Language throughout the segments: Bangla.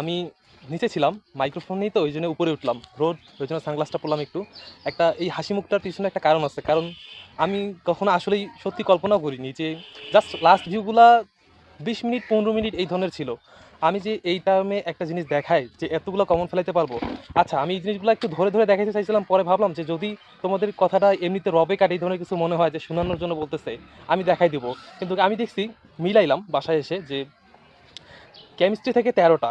আমি নিচে ছিলাম মাইক্রোফোন নেই তো ওই জন্য উপরে উঠলাম। রোড ওই জন্য সানগ্লাসটা পরলাম একটু। একটা এই হাসি মুখটার পিছনে একটা কারণ আছে, কারণ আমি কখনো আসলেই সত্যি কল্পনাও করিনি যে জাস্ট লাস্ট ভিউগুলা বিশ মিনিট, পনেরো মিনিট এই ধরনের ছিল। আমি যে এই টাইমে একটা জিনিস দেখাই যে এতগুলো কমন ফেলাইতে পারব। আচ্ছা আমি এই জিনিসগুলো একটু ধরে ধরে দেখাতে চাইছিলাম, পরে ভাবলাম যে যদি তোমাদের কথাটা এমনিতে রবে কাটে, এই ধরনের কিছু মনে হয় যে শোনানোর জন্য বলতেছে, আমি দেখাই দেবো। কিন্তু আমি দেখছি, মিলাইলাম বাসায় এসে যে কেমিস্ট্রি থেকে তেরোটা।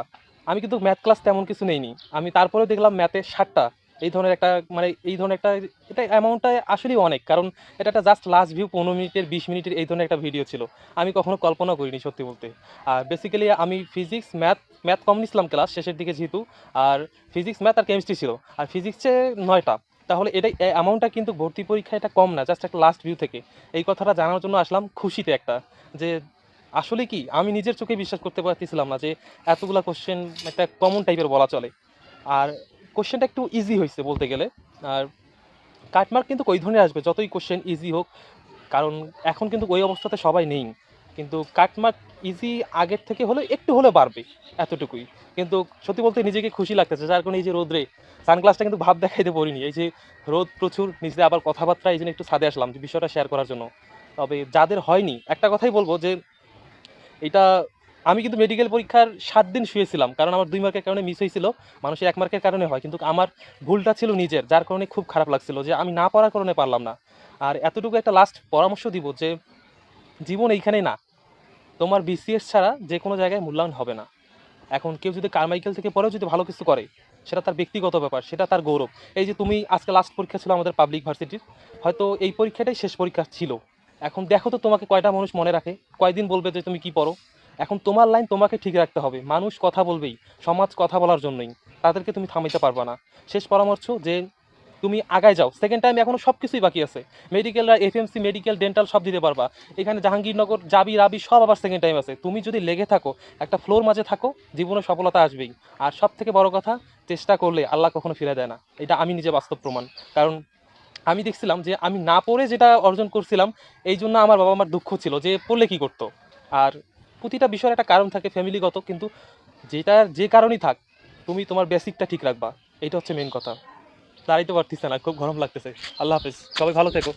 আমি কিন্তু ম্যাথ ক্লাস তেমন কিছু নেইনি। আমি তারপরেও দেখলাম ম্যাথে ষাটটা এই ধরনের একটা মানে এই ধরনের একটা, এটা অ্যামাউন্টটা আসলেই অনেক, কারণ এটা একটা জাস্ট লাস্ট ভিউ পনেরো মিনিটের, বিশ মিনিটের এই ধরনের একটা ভিডিও ছিল। আমি কখনো কল্পনা করিনি সত্যি বলতে। আর বেসিক্যালি আমি ফিজিক্স ম্যাথ ম্যাথ কম নিছিলাম ক্লাস শেষের দিকে যেহেতু, আর ফিজিক্স ম্যাথ আর কেমিস্ট্রি ছিল। আর ফিজিক্সে নয়টা। তাহলে এটা অ্যামাউন্টটা কিন্তু ভর্তি পরীক্ষা এটা কম না জাস্ট একটা লাস্ট ভিউ থেকে। এই কথাটা জানার জন্য আসলাম খুশিতে একটা, যে আসলে কি, আমি নিজের চোখে বিশ্বাস করতে পারতেছিলাম না যে এতগুলা কোশ্চেন একটা কমন টাইপের বলা চলে। আর কোশ্চেনটা একটু ইজি হয়েছে বলতে গেলে। আর কাটমার্ক কিন্তু ওই ধরনের আসবে, যতই কোশ্চেন ইজি হোক। কারণ এখন কিন্তু ওই অবস্থাতে সবাই নেই। কিন্তু কাটমার্ক ইজি আগের থেকে হলে একটু হলে বাড়বে এতটুকুই। কিন্তু সত্যি বলতে নিজেকে খুশি লাগতেছে, যার কারণে এই যে রোদ্রে সানগ্লাসটা কিন্তু ভাব দেখাইতে পারিনি। এই যে রোদ প্রচুর, নিজে আবার কথাবার্তা এই জন্য একটু ছাদে আসলাম যে বিষয়টা শেয়ার করার জন্য। তবে যাদের হয়নি, একটা কথাই বলব যে এটা আমি কিন্তু মেডিকেল পরীক্ষার সাত দিন শুয়েছিলাম, কারণ আমার দুই মার্কের কারণে মিস হয়েছিল। মানুষের এক মার্কের কারণে হয়, কিন্তু আমার ভুলটা ছিল নিজের, যার কারণে খুব খারাপ লাগছিল যে আমি না পড়ার কারণে পারলাম না। আর এতটুকু একটা লাস্ট পরামর্শ দিব যে, জীবন এইখানে না। তোমার বিসিএস ছাড়া যে কোনো জায়গায় মূল্যায়ন হবে না। এখন কেউ যদি কারমাইকেল থেকে পরেও যদি ভালো কিছু করে, সেটা তার ব্যক্তিগত ব্যাপার, সেটা তার গৌরব। এই যে তুমি আজকে লাস্ট পরীক্ষা ছিল আমাদের পাবলিক ভার্সিটির হয়তো এই পরীক্ষাটাই শেষ পরীক্ষা ছিল। এখন দেখো তো তোমাকে কয়টা মানুষ মনে রাখে, কয়দিন বলবে যে তুমি কি পড়ো? এখন তোমার লাইন তোমাকে ঠিক রাখতে হবে, মানুষ কথা বলবেই, সমাজ কথা বলার জন্যই, তাদেরকে তুমি থামাইতে পারবা না। শেষ পরামর্শ যে তুমি আগায় যাও সেকেন্ড টাইম এখনও সব কিছুই বাকি আছে মেডিকেলরা এফএমসি মেডিকেল ডেন্টাল সব দিতে পারবা। এখানে জাহাঙ্গীরনগর, জাবি, রাবি সব আবার সেকেন্ড টাইম আছে। তুমি যদি লেগে থাকো, একটা ফ্লোর মাঝে থাকো, জীবনে সফলতা আসবেই। আর সব থেকে বড় কথা, চেষ্টা করলে আল্লাহ কখনো ফিরে দেয় না। এটা আমি নিজে বাস্তব প্রমাণ। কারণ আমি দেখছিলাম যে আমি না পড়ে যেটা অর্জন করছিলাম, এই জন্য আমার বাবা আমার দুঃখ ছিল যে পড়লে কি করতো। আর প্রতিটা বিষয়ের একটা কারণ থাকে ফ্যামিলিগত কিন্তু যেটার, যে কারণই থাক, তুমি তোমার বেসিকটা ঠিক রাখবা। এটা হচ্ছে মেন কথা। দাঁড়াইতে পারতিস না, খুব গরম লাগতেছে। আল্লাহ হাফিজ। সবাই ভালো থেকো।